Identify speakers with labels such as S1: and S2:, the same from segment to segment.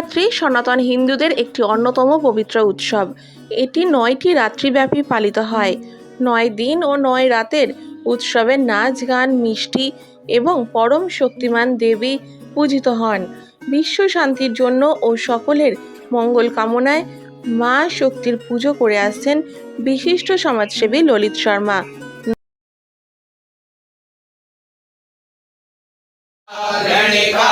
S1: নবরাত্রি সনাতন হিন্দুদের একটি অন্যতম পবিত্র উৎসব এটি নয়টি রাত্রিব্যাপী পালিত হয় নয় দিন ও নয় রাতের উৎসবে নাচ গান মিষ্টি এবং পরম শক্তিমান দেবী পূজিত হন বিশ্ব শান্তির জন্য ও সকলের মঙ্গল কামনায় মা শক্তির পুজো করে আসছেন বিশিষ্ট সমাজসেবী ললিত শর্মা
S2: गणिका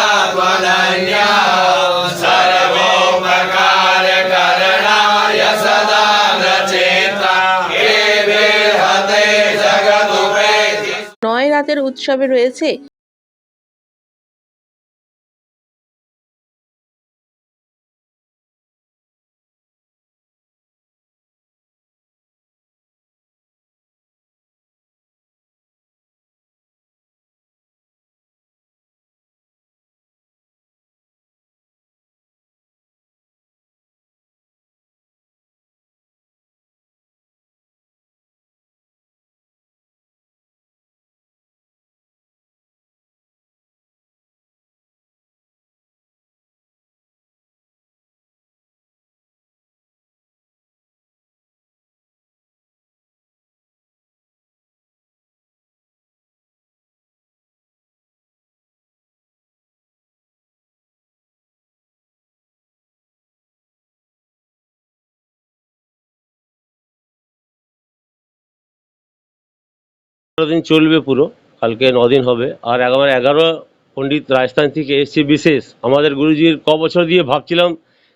S1: রাতের উৎসবে রয়েছে
S3: দিন চলবে পুরো, কালকে দিন হবে। আর আমার এগারো পণ্ডিত রাজস্থান থেকে এসছি বিশেষ। আমাদের গুরুজির ক বছর দিয়ে ভাবছিলাম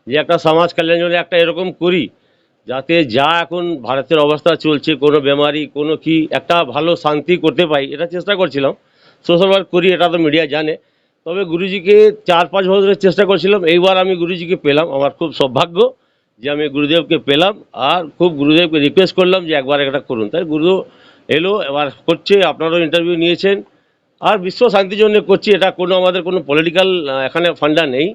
S3: যে একটা সমাজ কল্যাণ জন্য একটা এরকম করি, যাতে যা এখন ভারতের অবস্থা চলছে, কোনো বেমারি, কোনো কি, একটা ভালো শান্তি করতে পাই এটা চেষ্টা করছিলাম। সোশ্যাল ওয়ার্ক করি, এটা তো মিডিয়া জানে। তবে গুরুজিকে চার পাঁচ বছরের চেষ্টা করছিলাম, এইবার আমি গুরুজিকে পেলাম। আমার খুব সৌভাগ্য যে আমি গুরুদেবকে পেলাম, আর খুব গুরুদেবকে রিকোয়েস্ট করলাম যে একবার একটা করুন। তাই গুরু এলো, এবার করছে, আপনারাও ইন্টারভিউ নিয়েছেন। আর বিশ্ব শান্তির জন্য করছি, এটা কোনো আমাদের কোনো পলিটিক্যাল এখানে ফান্ডা নেই।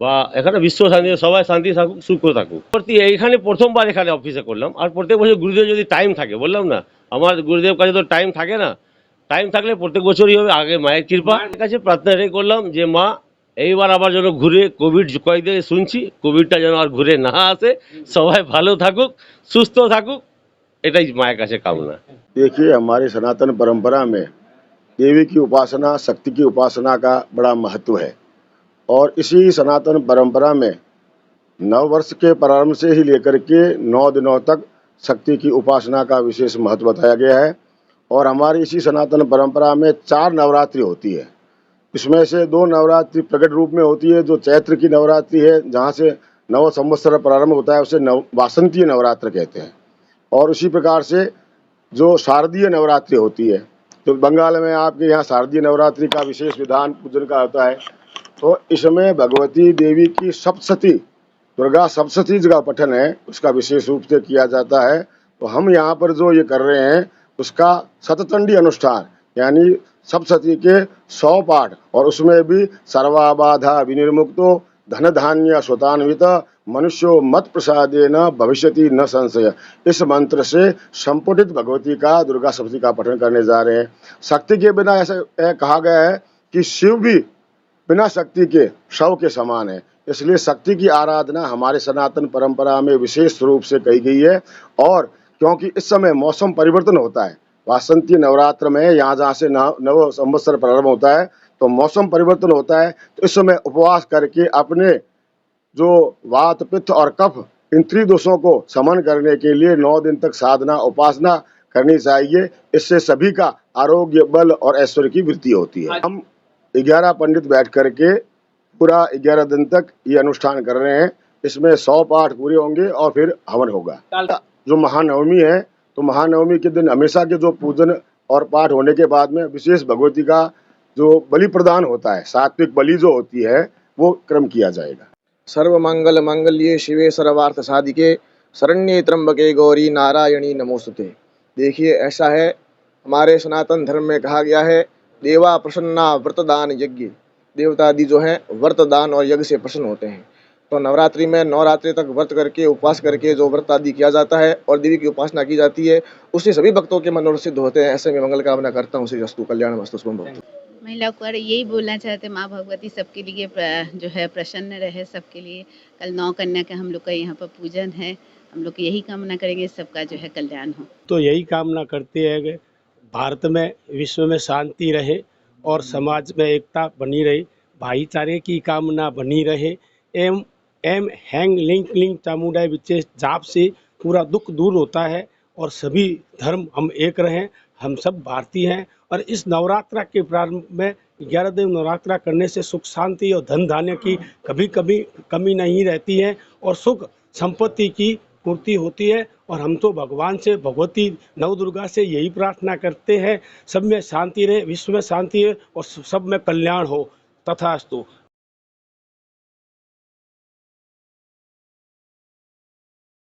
S3: বা এখানে বিশ্ব শান্তি, সবাই শান্তি থাকুক, সুখ থাকুক। প্রতি এইখানে প্রথমবার এখানে অফিসে করলাম। আর প্রত্যেক বছর গুরুদেব যদি টাইম থাকে, বললাম না, আমার গুরুদেব কাছে তো টাইম থাকে না। টাইম থাকলে প্রত্যেক বছরই হবে, আগে মায়ের কৃপা। কাছে প্রার্থনা এটাই করলাম যে, মা, এইবার আবার যেন ঘুরে কোভিড কয়েকদিন শুনছি কোভিডটা যেন আর ঘুরে না আসে। সবাই ভালো থাকুক, সুস্থ থাকুক एटाई माया कैसे कामना
S4: देखिए, हमारी सनातन परंपरा में देवी की उपासना, शक्ति की उपासना का बड़ा महत्व है। और इसी सनातन परंपरा में नव वर्ष के प्रारंभ से ही लेकर के नौ दिनों तक शक्ति की उपासना का विशेष महत्व बताया गया है। और हमारी इसी सनातन परंपरा में चार नवरात्रि होती है। इसमें से दो नवरात्रि प्रकट रूप में होती है, जो चैत्र की नवरात्रि है, जहाँ से नव संवत्सर प्रारंभ होता है, उसे नव वासंतीय नवरात्र कहते हैं। और उसी प्रकार से जो शारदीय नवरात्रि होती है तो बंगाल में आपके यहाँ शारदीय नवरात्रि का विशेष विधान पूजन का होता है तो इसमें भगवती देवी की सप्तशती, दुर्गा सप्तशती का पठन है, उसका विशेष रूप से किया जाता है। तो हम यहाँ पर जो ये कर रहे हैं, उसका सततंडी अनुष्ठान, यानी सप्तशती के सौ पाठ, और उसमें भी सर्वाबाधा विनिर्मुक्तो धन धान्य स्वतान्वित मनुष्यो मत प्रसादेन भविष्यति न संशय। इस मंत्र से संपुटित भगवती का, दुर्गा सप्तती का पठन करने जा रहे हैं। शक्ति के बिना ऐसा कहा गया है कि शिव भी बिना शक्ति के, शव के समान है। इसलिए शक्ति की आराधना हमारे सनातन परंपरा में विशेष रूप से कही गई है और क्योंकि इस समय मौसम परिवर्तन होता है, वासंती नवरात्र में यहाँ जहाँ से नव संवत्सर प्रारंभ होता है तो मौसम परिवर्तन होता है तो इस समय उपवास करके अपने जो वात, पित्त और कफ इन त्रिदोषों को समन करने के लिए नौ दिन तक साधना, उपासना करनी चाहिए। इससे सभी का आरोग्य, बल और ऐश्वर्य की वृद्धि होती है। हम ग्यारह पंडित बैठ करके पूरा ग्यारह दिन तक ये अनुष्ठान कर रहे हैं। इसमें सौ पाठ पूरे होंगे और फिर हवन होगा। जो महानवमी है तो महानवमी के दिन हमेशा के जो पूजन और पाठ होने के बाद में विशेष भगवती का जो बलि प्रदान होता है, सात्विक बलि जो होती है, वो क्रम किया जाएगा।
S5: सर्वमंगल मंगल्ये शिवे सर्वार्थ साधिके शरण्ये त्र्यंबके गौरी नारायणी नमोस्तुते। देखिए, ऐसा है, हमारे सनातन धर्म में कहा गया है, देवा प्रसन्ना व्रतदान यज्ञ। देवता आदि जो है, व्रतदान और यज्ञ से प्रसन्न होते हैं। तो नवरात्रि में नवरात्रि तक व्रत करके, उपवास करके जो व्रत आदि किया जाता है और देवी की उपासना की जाती है उससे सभी भक्तों के मनोरथ सिद्ध होते हैं। ऐसे में मंगल कामना करता हूँ, श्री अस्तु कल्याण वस्तु शुभम।
S6: महिला को यही बोलना चाहते माँ भगवती सबके लिए जो है, प्रसन्न रहे, सबके लिए। कल नौ कन्या का हम लोग का यहाँ पर पूजन है। हम लोग यही कामना करेंगे, सबका जो है कल्याण हो।
S7: तो यही कामना करते हैं, भारत में, विश्व में शांति रहे और समाज में एकता बनी रहे। भाईचारे की कामना बनी रहे। एम एम, हैंग लिंक लिंक चामुंडाई विशेष जाप से पूरा दुख दूर होता है और सभी धर्म हम एक रहें। हम सब भारतीय हैं और इस नवरात्रा के प्रारंभ में ग्यारह दिन नवरात्रा करने से सुख शांति और धन धान्य की कभी कभी कमी नहीं रहती है और सुख संपत्ति की पूर्ति होती है और हम तो भगवान से, भगवती नव दुर्गा से यही प्रार्थना करते हैं, सब में शांति रहे, विश्व में शांति रहे और सब में कल्याण हो। तथास्तु।